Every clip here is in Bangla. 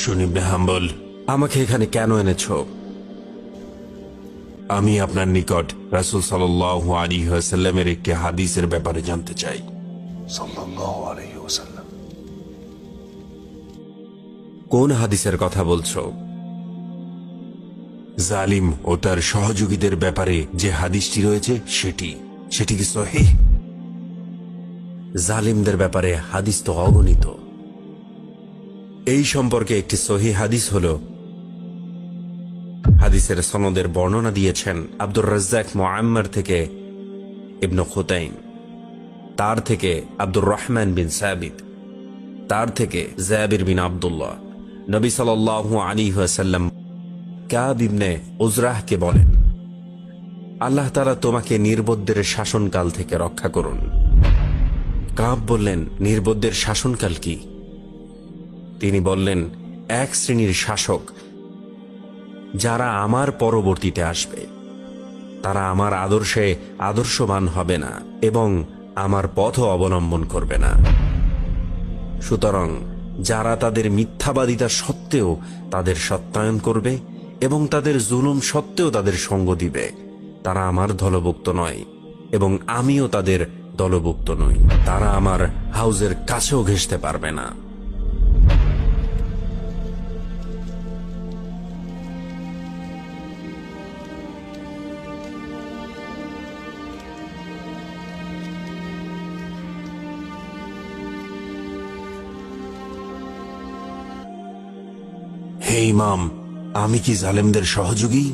সুনিবনে হাম্বল আমাকে এখানে কেন এনেছ? আমি আপনার নিকট রাসুল সাল আলী সাল্লামের একটি হাদিসের ব্যাপারে জানতে চাই। কোন হাদিসের কথা বলছো? জালিম ও তার সহযোগীদের ব্যাপারে যে হাদিসটি রয়েছে সেটি সেটি কি সহি? জালিমদের ব্যাপারে হাদিস তো অগণিত। এই সম্পর্কে একটি সহি হাদিস হল। হাদিসের সনদের বর্ণনা দিয়েছেন আব্দুর রাজ্জাক মোয়াম্মার থেকে ইবনু খুতাইম। তার থেকে আব্দুর রহমান বিন সাবিদ তার থেকে জাবির বিন আবদুল্লাহ। নবী সাল আলী সাল্লাম কাব ইবনে উজরাহকে বলেন, আল্লাহ তারা তোমাকে নির্বোধদের শাসনকাল থেকে রক্ষা করুন। কাব বললেন, নির্বোধদের শাসনকাল কি? তিনি বললেন, এক শ্রেণির শাসক, যারা আমার পরবর্তীতে আসবে, তারা আমার আদর্শে আদর্শবান হবে না এবং আমার পথও অবলম্বন করবে না। সুতরাং যারা তাদের মিথ্যাবাদিতা সত্ত্বেও তাদের সত্যায়ন করবে এবং তাদের জুলুম সত্ত্বেও তাদের সঙ্গ দিবে, তারা আমার দলভুক্ত নয় এবং আমিও তাদের দলভুক্ত নই। তারা আমার হাউজের কাছেও ঘেসতে পারবে না। হে ইমাম আমি কি জালেমদের সহযোগী?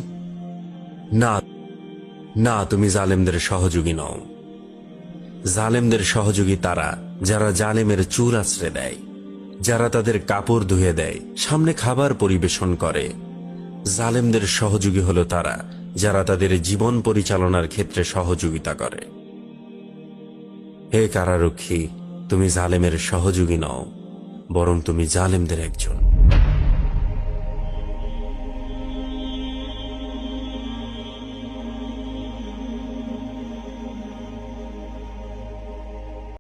না না, তুমি জালেমদের সহযোগী নও। জালেমদের সহযোগী তারা, যারা জালেমের চুল আশ্রে দেয়, যারা তাদের কাপড় ধুয়ে দেয়, সামনে খাবার পরিবেশন করে। জালেমদের সহযোগী হলো তারা, যারা তাদের জীবন পরিচালনার ক্ষেত্রে সহযোগিতা করে। হে কারারক্ষী, তুমি জালেমের সহযোগী নও, বরং তুমি জালেমদের একজন।